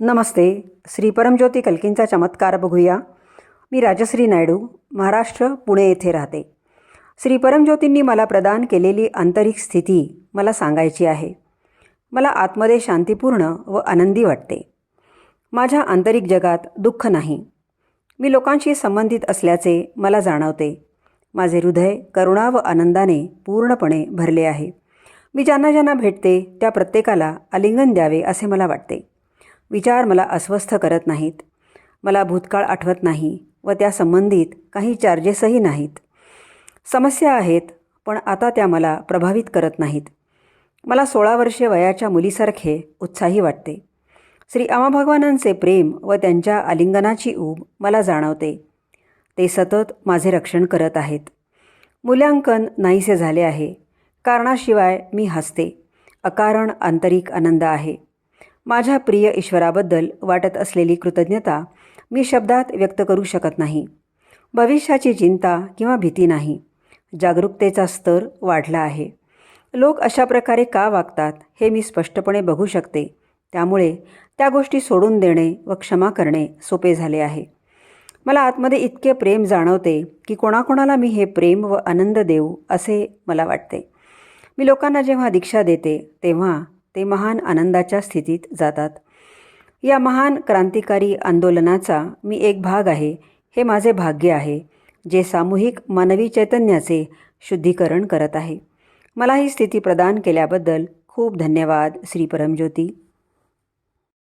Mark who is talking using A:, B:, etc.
A: नमस्ते. श्री परमज्योती कल्कींचा चमत्कार बघूया. मी राजश्री नायडू महाराष्ट्र पुणे येथे राहते. श्री परमज्योतींनी मला प्रदान केलेली आंतरिक स्थिती मला सांगायची आहे. मला आतमध्ये शांतीपूर्ण व आनंदी वाटते. माझ्या आंतरिक जगात दुःख नाही. मी लोकांशी संबंधित असल्याचे मला जाणवते. माझे हृदय करुणा व आनंदाने पूर्णपणे भरले आहे. मी ज्यांना ज्यांना भेटते त्या प्रत्येकाला आलिंगन द्यावे असे मला वाटते. विचार मला अस्वस्थ करत नाहीत. मला भूतकाळ आठवत नाही व त्या संबंधित काही चार्जेसही नाहीत. समस्या आहेत पण आता त्या मला प्रभावित करत नाहीत. मला सोळा वर्षे वयाच्या मुलीसारखे उत्साही वाटते. श्री अमाभगवानांचे प्रेम व त्यांच्या आलिंगनाची ऊब मला जाणवते. ते सतत माझे रक्षण करत आहेत. मूल्यांकन नाहीसे झाले आहे. कारणाशिवाय मी हसते. अकारण आंतरिक आनंद आहे. माझ्या प्रिय ईश्वराबद्दल वाटत असलेली कृतज्ञता मी शब्दात व्यक्त करू शकत नाही. भविष्याची चिंता किंवा भीती नाही. जागरूकतेचा स्तर वाढला आहे. लोक अशा प्रकारे का वागतात हे मी स्पष्टपणे बघू शकते. त्यामुळे त्या गोष्टी सोडून देणे व क्षमा करणे सोपे झाले आहे. मला आतमध्ये इतके प्रेम जाणवते की कोणाकोणाला मी हे प्रेम व आनंद देऊ असे मला वाटते. मी लोकांना जेव्हा दीक्षा देते तेव्हा ते महान आनंदाच्या स्थितीत जातात. या महान क्रांतिकारी आंदोलनाचा मी एक भाग आहे हे माझे भाग्य आहे जे सामूहिक मानवी चैतन्याचे शुद्धीकरण करत आहे. मला ही स्थिती प्रदान केल्याबद्दल खूप धन्यवाद श्री परमज्योती.